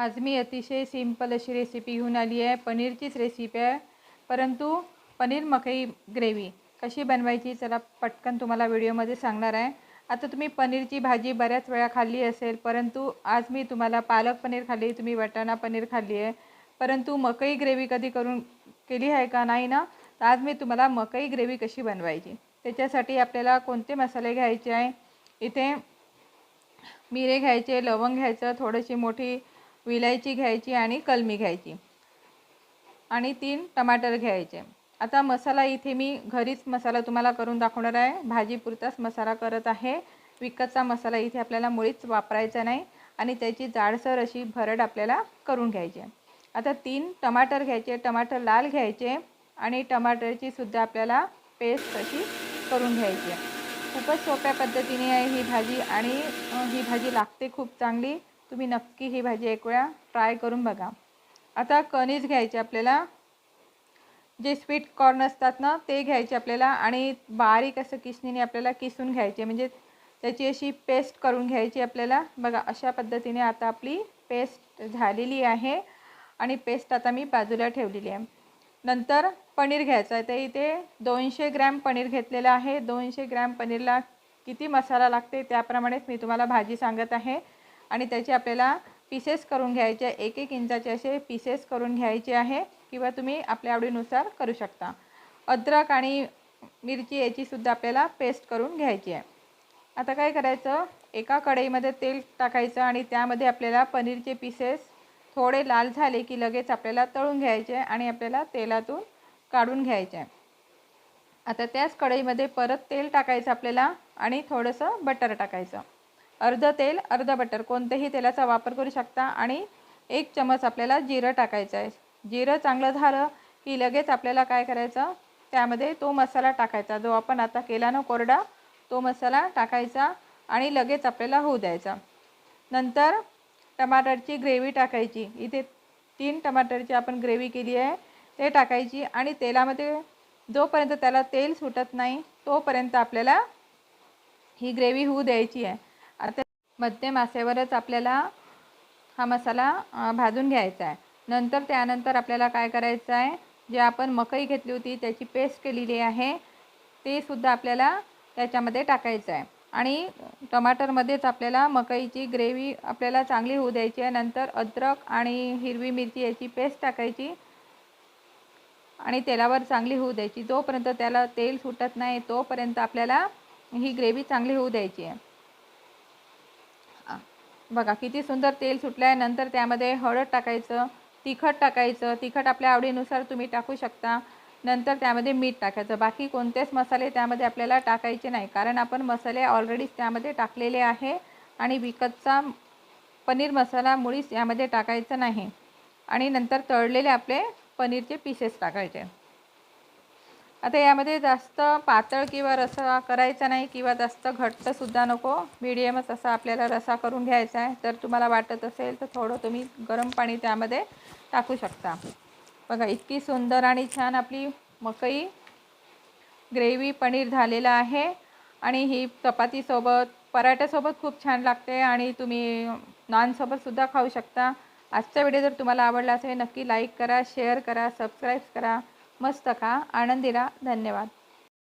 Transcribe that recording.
आज मी अतिशय सिंपल अशी रेसिपी घेऊन आली आहे. पनीरचीच रेसिपी आहे. परंतु पनीर मकई ग्रेव्ही कशी बनवायची चला पटकन तुम्हाला व्हिडिओमध्ये सांगणार आहे. आता तुम्ही पनीरची भाजी बऱ्याच वेळा खाल्ली असेल परंतु आज मी तुम्हाला पालक पनीर खाल्ली तुम्ही वटाणा पनीर खाल्ली आहे. परंतु मकई ग्रेव्ही कधी करून केली आहे का नाही ना तर आज मी तुम्हाला मकई ग्रेव्ही कशी बनवायची त्याच्यासाठी आपल्याला कोणते मसाले घ्यायचे आहे? इथे मिरे घ्यायचे लवंग घ्यायचं थोडीशी मोठी विलायची घ्यायची आणि कलमी घ्यायची. आणि तीन टमाटर घ्यायचे. आता मसाला इथे मी घरीच मसाला तुम्हाला करून दाखवणार आहे. भाजीपुरताच मसाला करत आहे. विकतचा मसाला इथे आपल्याला मुळीच वापरायचा नाही. आणि त्याची जाडसर अशी भरड आपल्याला करून घ्यायची. आता तीन टमाटर घ्यायचे टमाटर लाल घ्यायचे आणि टमाटरची सुद्धा आपल्याला पेस्ट अशी करून घ्यायची. खूपच सोप्या पद्धतीने आहे ही भाजी आणि ही भाजी लागते खूप चांगली. तुम्ही नक्की ही भाजी एक वेळा ट्राय करून बघा. आता कणीस घ्यायचे आपल्याला. जे स्वीट कॉर्न असतात ना ते घ्यायचे आपल्याला आणि बारीक असं किसणीने आपल्याला किसून घ्यायचे. म्हणजे त्याची अशी पेस्ट करून घ्यायची आपल्याला. बघा अशा पद्धतीने आता आपली पेस्ट झालेली आहे आणि पेस्ट आता मी बाजूला ठेवलेली आहे. नंतर पनीर घ्यायचं आहे. तर इथे दोनशे ग्रॅम पनीर घेतलेलं आहे. दोनशे ग्रॅम पनीरला किती मसाला लागते त्याप्रमाणेच मी तुम्हाला भाजी सांगत आहे. आणि त्याचे आपल्याला पीसेस करून घ्यायचे एक एक इंचाचे असे पीसेस करून घ्यायचे आहे किंवा तुम्ही आपल्या आवडीनुसार करू शकता. अद्रक आणि मिरची याचीसुद्धा आपल्याला पेस्ट करून घ्यायची आहे. आता काय करायचं? एका कढईमध्ये तेल टाकायचं आणि त्यामध्ये आपल्याला पनीरचे पीसेस थोडे लाल झाले की लगेच आपल्याला तळून घ्यायचे आणि आपल्याला तेलातून काढून घ्यायचे आहे. आता त्याच कढईमध्ये परत तेल टाकायचं आपल्याला आणि थोडंसं बटर टाकायचं. अर्ध तेल अर्ध बटर. कोणत्याही तेलाचा वापर करू शकता. आणि एक चमच आपल्याला जिरं टाकायचं आहे. जिरं चांगलं झालं की लगेच आपल्याला काय करायचं? त्यामध्ये तो मसाला टाकायचा. जो आपण आता केला ना कोरडा तो मसाला टाकायचा आणि लगेच आपल्याला होऊ द्यायचा. नंतर टमाटरची ग्रेव्ही टाकायची. इथे तीन टमाटरची आपण ग्रेव्ही केली आहे. ते टाकायची आणि तेलामध्ये जोपर्यंत त्याला तेल सुटत नाही तोपर्यंत आपल्याला ही ग्रेव्ही होऊ द्यायची आहे. मध्यम आसेवरच आपल्याला हा मसाला भाजून घ्यायचा आहे. नंतर त्यानंतर आपल्याला काय करायचं आहे जे आपण मकई घेतली होती त्याची पेस्ट केलेली आहे ते सुद्धा आपल्याला त्याच्यामध्ये टाकायचं आहे. आणि टमाटरमध्येच आपल्याला मकईची ग्रेव्ही आपल्याला चांगली होऊ द्यायची आहे. नंतर अद्रक आणि हिरवी मिरची याची पेस्ट टाकायची आणि तेलावर चांगली होऊ द्यायची. जोपर्यंत त्याला तेल सुटत नाही तोपर्यंत आपल्याला ही ग्रेव्ही चांगली होऊ द्यायची आहे. बघा किती सुंदर तेल सुटलं आहे नंतर त्यामध्ये हळद टाकायचं तिखट टाकायचं. तिखट आपल्या आवडीनुसार तुम्ही टाकू शकता. नंतर त्यामध्ये मीठ टाकायचं. बाकी कोणतेच मसाले त्यामध्ये आपल्याला टाकायचे नाही. कारण आपण मसाले ऑलरेडीच त्यामध्ये टाकलेले आहे आणि विकतचा पनीर मसाला मुळीच यामध्ये टाकायचं नाही. आणि नंतर तळलेले आपले पनीरचे पीसेस टाकायचे. आता यामध्ये जास्त पातळ किंवा रसा करायचा नाही किंवा जास्त घट्टसुद्धा नको. मिडियमच असा आपल्याला रसा करून घ्यायचा आहे. जर तुम्हाला वाटत असेल तर थोडं तुम्ही गरम पाणी त्यामध्ये टाकू शकता. बघा इतकी सुंदर आणि छान आपली मकई ग्रेव्ही पनीर झालेलं आहे. आणि ही चपातीसोबत पराठ्यासोबत खूप छान लागते आणि तुम्ही नानसोबतसुद्धा खाऊ शकता. आजचा व्हिडिओ जर तुम्हाला आवडला असेल नक्की लाईक करा शेअर करा सबस्क्राईब करा. मस्त खा आनंदीला धन्यवाद.